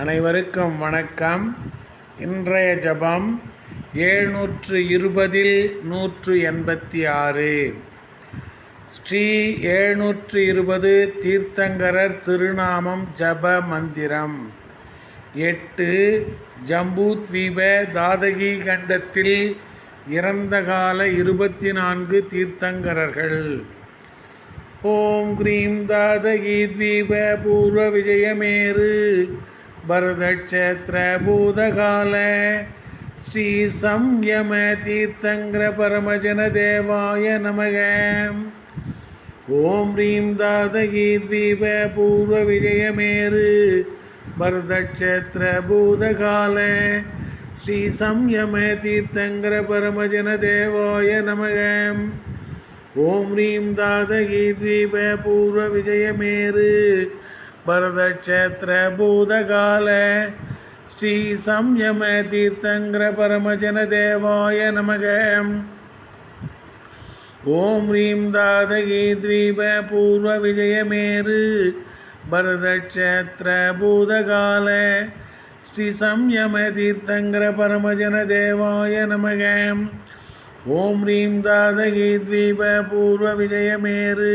அனைவருக்கும் வணக்கம். இன்றைய ஜபம் ஏழ்நூற்று இருபதில் நூற்று எண்பத்தி ஆறு ஸ்ரீ ஏழ்நூற்று இருபது தீர்த்தங்கரர் திருநாமம் ஜப மந்திரம். எட்டு ஜம்பூத்வீப தாதகி கண்டத்தில் இறந்த கால இருபத்தி நான்கு தீர்த்தங்கரர்கள். ஓம் கிரீம் தாதகி த்வீப பூர்வ விஜயமேறு. பரதக்ஷேத்திர பூதகால ஸ்ரீ சம்யம தீர்த்தங்கிர பரமஜன தேவாய நமக. ஓம் ரீம் தாதகி த்வீப பூர்வ விஜயமேரு பரதக்ஷேத்திர பூதகால ஸ்ரீ சம்யம தீர்த்தங்கிர பரமஜன தேவாய நமக. ஓம் ஹ்ரீம் தாதகி த்வீப பூர்வ விஜயமேரு பரதக்ஷேத்திர பூதகால ஸ்ரீ சம்யம தீர்த்தங்கிர பரமஜன தேவாய நமக. ஓம் ஹ்ரீம் தாதகி த்வீப பூர்வ விஜயமேரு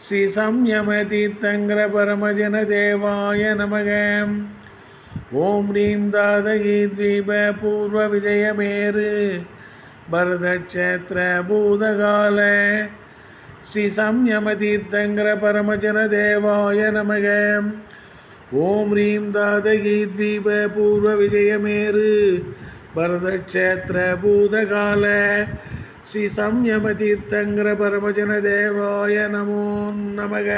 ஸ்ரீ சம்யம தீர்த்தங்கிர பரமஜன தேவாய நமக. ஓம் ரீம் தாதகி தீப பூர்வ விஜயமேரு. பரதக்ஷேத்திர பூதகால. ஸ்ரீ சம்யம தீர்த்தங்கிர பரமஜன தேவாய நமக. ஓம் ரீம் தாதகி தீப பூர்வ விஜயமேரு. பரதக்ஷேத்திர பூதகால. ஸ்ரீ சம்யம தீர்த்தங்கிர பரமஜன தேவாய நமோ நமக.